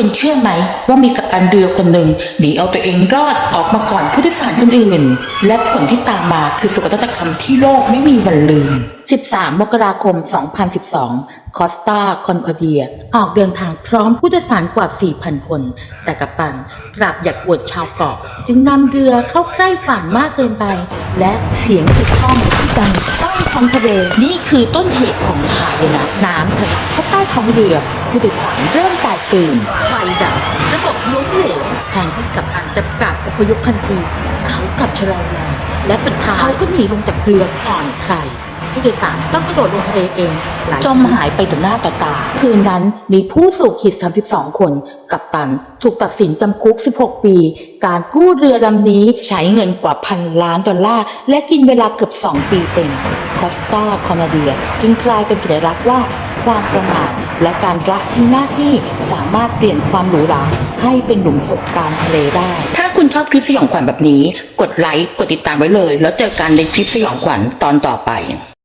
คุณเชื่อไหมว่ามีกัปตันเรือคนหนึ่งหนีเอาตัวเองรอดออกมาก่อนผู้โดยสารคนอื่น และผลที่ตามมาคือสุขนาฏกรรมที่โลกไม่มีวันลืม 13 มกราคม 2012 คอสตาคอนคอเดีย ออกเดินทางพร้อมผู้โดยสารกว่า 4,000 คน แต่กัปตันกลับอยากอวดชาวเกาะ จึงนำเรือเข้าใกล้ฝั่งมากเกินไป และเสียงติดข้องที่ดังต้องท้องทะเลนี่คือต้นเหตุของหายนะน้ำทะลักเข้าใต้ท้องเรือผู้โดยสารเริ่มแตกตื่นไฟดับระบบล้มเหลวแทนที่กัปตันจะปรับอพยพทันทีเขากลับชะลอแรงและสุดท้ายเขาก็หนีลงจากเรือก่อนใคร ผู้โดยสารต้องกระโดดลงทะเลเองจมหายไปต่อหน้าต่อตา คืนนั้นมีผู้สู่ขีด 32 คน กับตันถูกตัดสินจำคุก 16 ปี การกู้เรือลำนี้ใช้เงินกว่าพันล้านดอลลาร์ และกินเวลาเกือบ 2 ปีเต็ม คอสตาคอนาเดียจึงกลายเป็นสัญลักษณ์ว่าความประมาทและการละทิ้งหน้าที่สามารถเปลี่ยนความหรูหราให้เป็นหลุมศพการทะเลได้ ถ้าคุณชอบคลิปสยองขวัญแบบนี้ กดไลค์ กดติดตามไว้เลย แล้วเจอกันในคลิปสยองขวัญตอนต่อไป